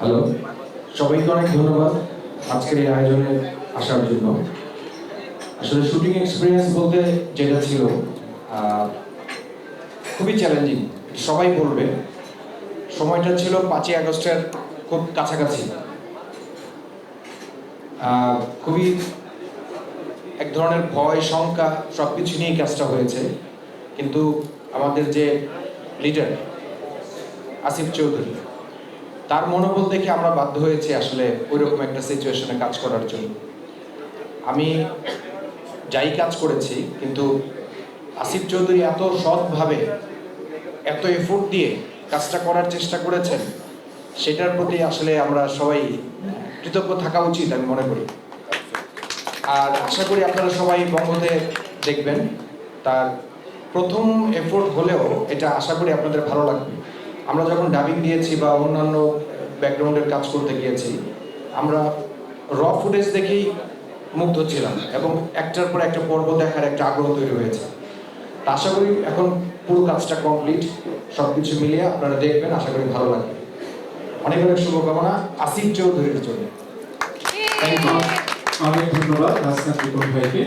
Hello, সবাইকে অনেক ধন্যবাদ আজকের এই আয়োজনে আসার জন্য। আসলে শুটিং এক্সপিরিয়েন্স বলতে যেটা ছিল খুবই চ্যালেঞ্জিং সবাই বলবে। সময়টা ছিল পাঁচই আগস্টের খুব কাছাকাছি। খুবই এক ধরনের ভয়, শঙ্কা সব কিছু নিয়েই কাজটা হয়েছে। কিন্তু আমাদের যে লিডার আসিফ চৌধুরী তার মনোবল দেখে আমরা বাধ্য হয়েছি আসলে ওইরকম একটা সিচুয়েশনে কাজ করার জন্য। আমি যাই কাজ করেছি, কিন্তু আসিফ চৌধুরী এত সৎভাবে, এত এফোর্ট দিয়ে কাজটা করার চেষ্টা করেছেন, সেটার প্রতি আসলে আমরা সবাই কৃতজ্ঞ থাকা উচিত আমি মনে করি। আর আশা করি আপনারা সবাই বঙ্গতে দেখবেন, তার প্রথম এফোর্ট হলেও এটা আশা করি আপনাদের ভালো লাগবে। আমরা যখন ডাবিং দিয়েছি বা অন্যান্য ব্যাকগ্রাউন্ডের কাজ করতে গিয়েছি, আমরা র ফুটেজ দেখেই মুগ্ধ ছিলাম এবং একটার পর একটা পর্ব দেখার একটা আগ্রহ তৈরি হয়েছে। আশা করি এখন পুরো কাজটা কমপ্লিট সব কিছু মিলিয়ে আপনারা দেখবেন, আশা করি ভালো লাগবে। অনেক অনেক শুভকামনা, আসিফ চৌধুরীর জন্য। অনেক ধন্যবাদ ভাইকে।